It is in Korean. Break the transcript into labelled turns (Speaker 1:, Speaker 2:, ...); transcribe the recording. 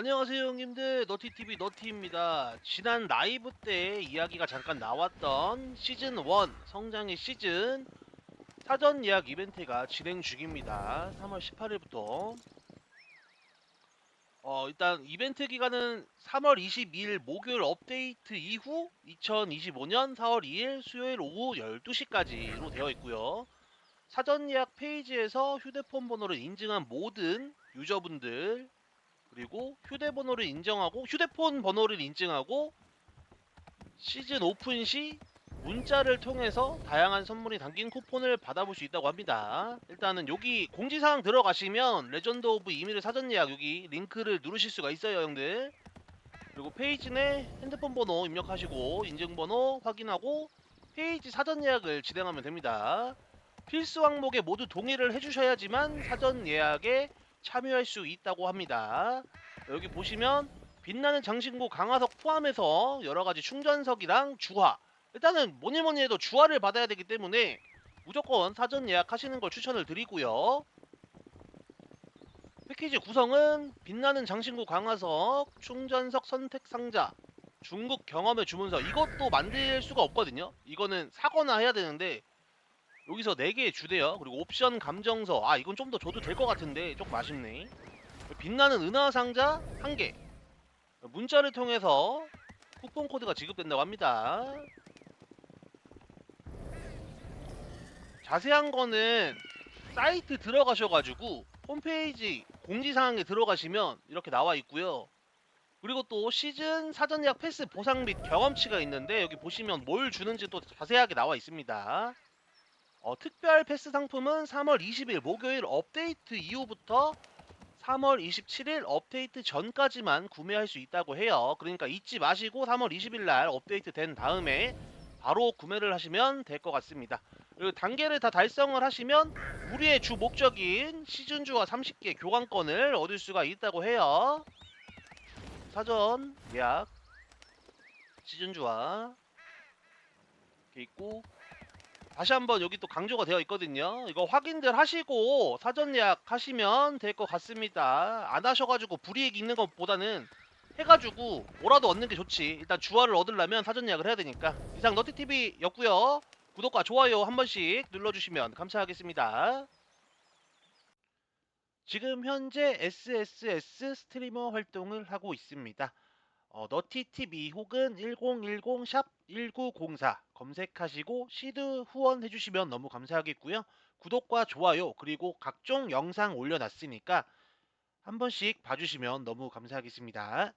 Speaker 1: 안녕하세요 형님들. 너티TV 너티입니다. 지난 라이브 때 이야기가 잠깐 나왔던 시즌1 성장의 시즌 사전 예약 이벤트가 진행 중입니다. 3월 18일부터. 어 일단 이벤트 기간은 3월 22일 목요일 업데이트 이후 2025년 4월 2일 수요일 오후 12시까지로 되어 있고요. 사전 예약 페이지에서 휴대폰 번호를 인증한 모든 유저분들 그리고 휴대번호를 인정하고 휴대폰 번호를 인증하고 시즌 오픈 시 문자를 통해서 다양한 선물이 담긴 쿠폰을 받아볼 수 있다고 합니다. 일단은 여기 공지사항 들어가시면 레전드 오브 이미르 사전 예약 여기 링크를 누르실 수가 있어요, 형들. 그리고 페이지 내 핸드폰 번호 입력하시고 인증번호 확인하고 페이지 사전 예약을 진행하면 됩니다. 필수 항목에 모두 동의를 해주셔야지만 사전 예약에 참여할 수 있다고 합니다. 여기 보시면 빛나는 장신구 강화석 포함해서 여러 가지 충전석이랑 주화. 일단은 뭐니 뭐니 해도 주화를 받아야 되기 때문에 무조건 사전 예약하시는 걸 추천을 드리고요. 패키지 구성은 빛나는 장신구 강화석, 충전석 선택 상자, 중국 경험의 주문서 이것도 만들 수가 없거든요. 이거는 사거나 해야 되는데 여기서 4개 주대요. 그리고 옵션 감정서. 아, 이건 좀 더 줘도 될 것 같은데 조금 아쉽네. 빛나는 은하 상자 1개. 문자를 통해서 쿠폰 코드가 지급된다고 합니다. 자세한 거는 사이트 들어가셔가지고 홈페이지 공지사항에 들어가시면 이렇게 나와 있고요. 그리고 또 시즌 사전 예약 패스 보상 및 경험치가 있는데 여기 보시면 뭘 주는지 또 자세하게 나와 있습니다. 어, 특별 패스 상품은 3월 20일 목요일 업데이트 이후부터 3월 27일 업데이트 전까지만 구매할 수 있다고 해요. 그러니까 잊지 마시고 3월 20일 날 업데이트 된 다음에 바로 구매를 하시면 될 것 같습니다. 그리고 단계를 다 달성을 하시면 우리의 주 목적인 시즌주와 30개 교환권을 얻을 수가 있다고 해요. 사전 예약 시즌주와 이렇게 있고 다시 한번 여기 또 강조가 되어 있거든요. 이거 확인들 하시고 사전 예약 하시면 될 것 같습니다. 안 하셔가지고 불이익 있는 것보다는 해가지고 뭐라도 얻는 게 좋지. 일단 주화를 얻으려면 사전 예약을 해야 되니까. 이상 너티TV였고요. 구독과 좋아요 한 번씩 눌러주시면 감사하겠습니다. 지금 현재 SSS 스트리머 활동을 하고 있습니다. 어, 너티TV 혹은 1010 1904 검색하시고 시드 후원해 주시면 너무 감사하겠고요. 구독과 좋아요 그리고 각종 영상 올려놨으니까 한 번씩 봐주시면 너무 감사하겠습니다.